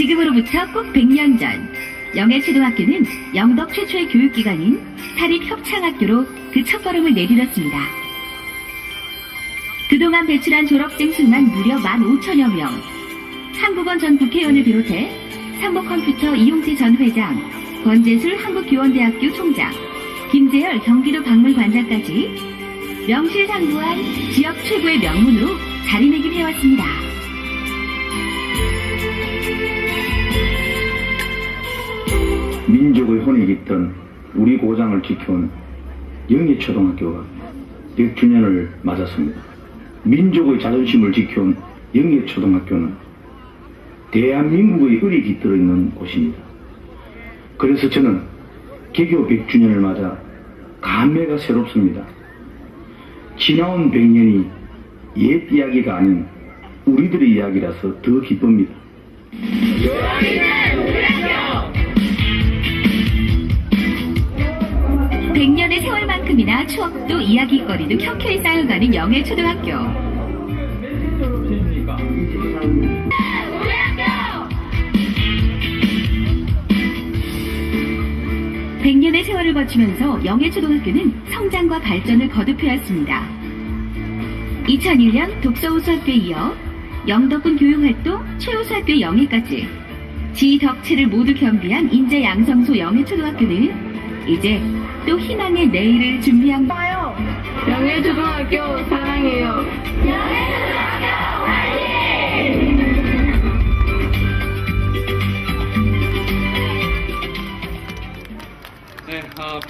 지금으로부터 꼭 100년 전 영해초등학교는 영덕 최초의 교육기관인 사립협창학교로 그 첫걸음을 내디뎠습니다. 그동안 배출한 졸업생 수만 무려 15,000여 명. 한국원 전 국회의원을 비롯해 삼보컴퓨터 이용태 전 회장, 권재술 한국교원대학교 총장, 김재열 경기도 박물관장까지 명실상부한 지역 최고의 명문으로 자리매김해왔습니다. 민족의 혼이 깃든 우리 고장을 지켜온 영예초등학교가 100주년을 맞았습니다. 민족의 자존심을 지켜온 영예초등학교는 대한민국의 을이 깃들어 있는 곳입니다. 그래서 저는 개교 100주년을 맞아 감회가 새롭습니다. 지나온 100년이 옛 이야기가 아닌 우리들의 이야기라서 더 기쁩니다. 100년의 세월만큼이나 추억도 이야기거리도 켜켜이 쌓여가는 영예초등학교. 백년의 세월을 거치면서 영예초등학교는 성장과 발전을 거듭해왔습니다. 2001년 독서우수학교에 이어 영덕군 교육활동 최우수학교 영예까지 지덕체를 모두 겸비한 인재 양성소 영예초등학교는 이제 또 희망의 내일을 준비한 영예초등학교 사랑해요. 네, 아,